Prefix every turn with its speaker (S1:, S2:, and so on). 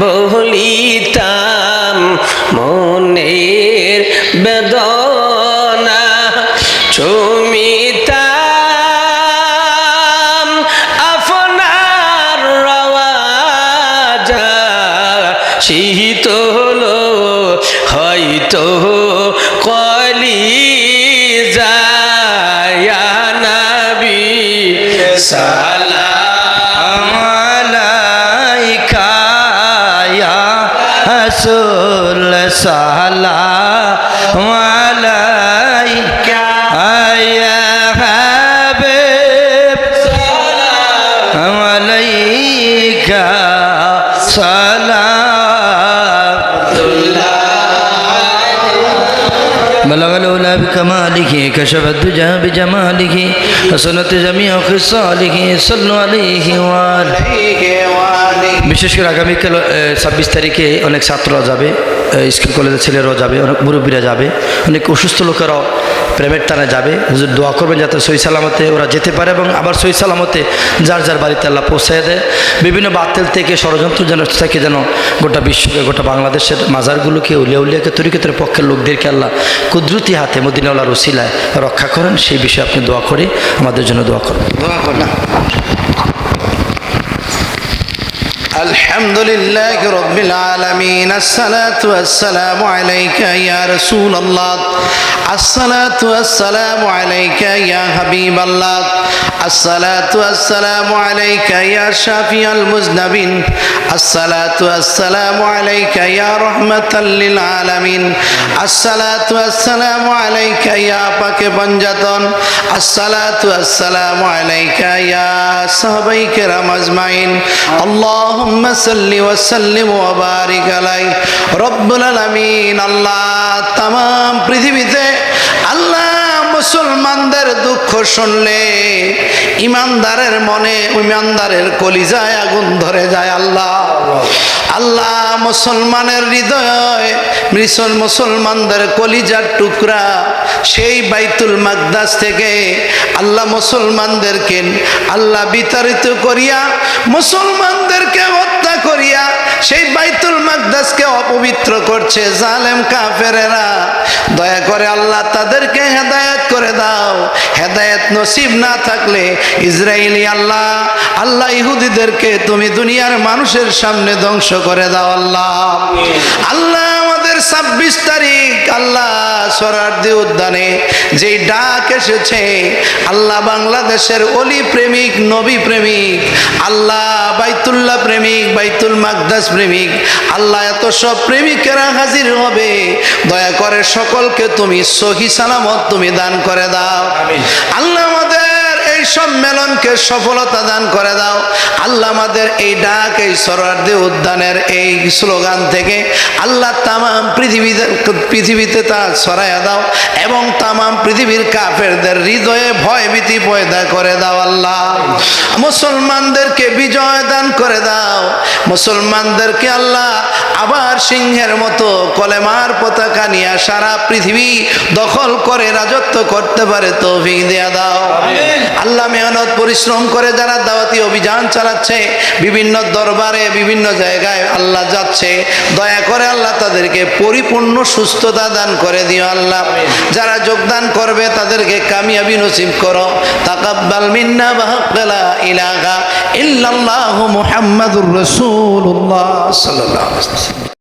S1: বলিতাম মনের বেদনা চুমিতাম আপনার রওয়াজা শীত হলো হয়তো কলি নবী সালাম
S2: রাসূল সালা আলাইকা ইয়া হাবিব সালাম الأولى بكماله كشف الدجى بجماله حسنت جميع خصاله صلوا عليه وآله বিশেষ করে আগামীকাল ছাব্বিশ তারিখে অনেক ছাত্ররা যাবে এ, স্কুল কলেজের ছেলেরাও যাবে অনেক মুরব্বীরা যাবে অনেক অসুস্থ লোকেরাও প্রেমের টানে যাবে হুজুর দোয়া করবেন যাতে সই সালামতে ওরা যেতে পারে এবং আবার সই সালামতে যার যার বাড়িতে আল্লাহ পৌঁছায় দেয় বিভিন্ন বাতিল থেকে ষড়যন্ত্র যেন থেকে যেন গোটা বিশ্বকে গোটা বাংলাদেশের মাজারগুলোকে উলিয়া উলিয়াকে তরিকতের পক্ষের লোকদেরকে আল্লাহ কুদরতি হাতে মদিনাউল্লাহ রসিলায় রক্ষা করেন সেই বিষয়ে আপনি দোয়া করে আমাদের জন্য দোয়া করবেন
S3: দোয়া কর না الحمد لله رب العالمين الصلاة والسلام عليك يا رسول الله الصلاة والسلام عليك يا حبيب الله الصلاة والسلام عليك يا شافي المذنبين الصلاة والسلام عليك يا رحمة للعالمين الصلاة والسلام عليك يا পাক পঞ্জাতন الصلاة والسلام عليك يا صحابي كرام أجمعين اللهم صل وسلم وبارك عليه رب العالمين আল্লাহ তাম পৃথিবীতে আল্লাহ মুসলমানদের দুঃখ শুনলে ইমানদারের মনে ইমানদারের কলিজায় আগুন ধরে যায় আল্লাহ। আল্লাহ মুসলমানের হৃদয় মৃসল মুসলমানদের কলিজার টুকরা সেই বাইতুল মাকদাস থেকে আল্লাহ মুসলমানদেরকে, আল্লাহ বিতাড়িত করিয়া মুসলমানদেরকে হত্যা করিয়া সেই বাইতুল মাকদাসকে অপবিত্র করছে জালেম কাফেরেরা। দয়া করে আল্লাহ তাদেরকে হেদায়েত করে দাও। হেদায়েত নসিব না থাকলে ইসরায়েলি আল্লাহ আল্লাহ ইহুদিদেরকে তুমি দুনিয়ার মানুষের সামনে ধ্বংস করে দাও আল্লাহ। আল্লাহ আমাদের ছাব্বিশ তারিখ আল্লাহ সরার্দি উদ্যানে যেই ডাক এসেছে আল্লাহ বাংলাদেশের অলি প্রেমিক নবী প্রেমিক আল্লাহ বাইতুল্লাহ প্রেমিক বাইতুল মাকদাস প্রেমিক আল্লাহ এত সব প্রেমিকেরা হাজির হবে। দয়া করে সকলকে তুমি সহি সালামত তুমি দান করে দাও। আল্লাহ সম্মেলনকে সফলতা দান করে দাও। আল্লাহ আমাদের এই ডাক এই সরার্দি উদ্যানের এই স্লোগান থেকে আল্লাহ তামাম পৃথিবীতে পৃথিবীতে তা ছড়াইয়া দাও এবং তামাম পৃথিবীর কাফেরদের হৃদয়ে ভয় ভীতি পয়দা করে দাও আল্লাহ। মুসলমানদেরকে বিজয় দান করে দাও। মুসলমানদেরকে আল্লাহ আবার সিংহের মতো কলেমার পতাকা নিয়ে সারা পৃথিবী দখল করে রাজত্ব করতে পারে তো তৌফিক দেয়া দাও। আল্লাহ মেহনত, পরিশ্রম করে, যারা দাওয়াতি অভিযান চালাচ্ছে, বিভিন্ন দরবারে, বিভিন্ন জায়গায় আল্লাহ যাচ্ছে, দয়া করে আল্লাহ তাদেরকে পরিপূর্ণ সুস্থতা দান করে দিও আল্লাহ। যারা যোগদান করবে, তাদেরকে কামিয়াবি নসিব করো। তাকাব্বাল মিন্না বাহাক্কালা ইলাহা ইল্লাল্লাহু মুহাম্মাদুর রাসূলুল্লাহ সাল্লাল্লাহু আলাইহি ওয়াসাল্লাম।